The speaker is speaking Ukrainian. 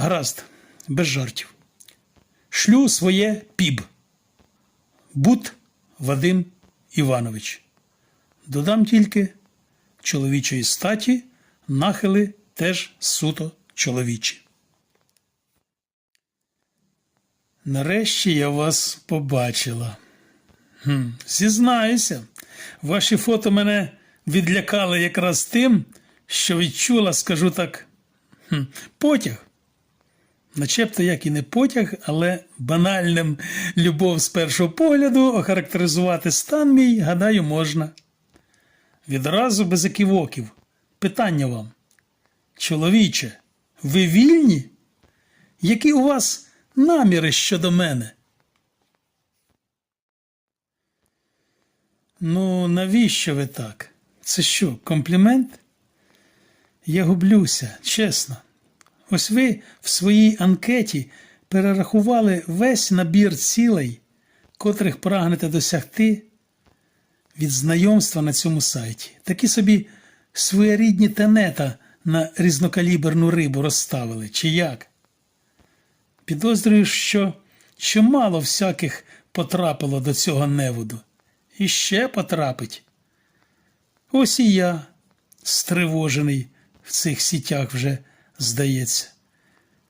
Гаразд, без жартів. Шлю своє піб. Бут Вадим Іванович. Додам тільки чоловічої статі, нахили теж суто чоловічі. Нарешті я вас побачила. Хм, зізнаюся, ваші фото мене відлякали якраз тим, що відчула, скажу так, хм, потяг. Начебто, як і не потяг, але банальним любов з першого погляду охарактеризувати стан мій, гадаю, можна. Відразу без еківоків. Питання вам. Чоловіче, ви вільні? Які у вас наміри щодо мене? Ну, навіщо ви так? Це що, комплімент? Я гублюся, чесно. Ось ви в своїй анкеті перерахували весь набір цілей, котрих прагнете досягти від знайомства на цьому сайті. Такі собі своєрідні тенета на різнокаліберну рибу розставили, чи як? Підозрюю, що чимало всяких потрапило до цього неводу. І ще потрапить. Ось і я, стривожений в цих сітях вже, здається.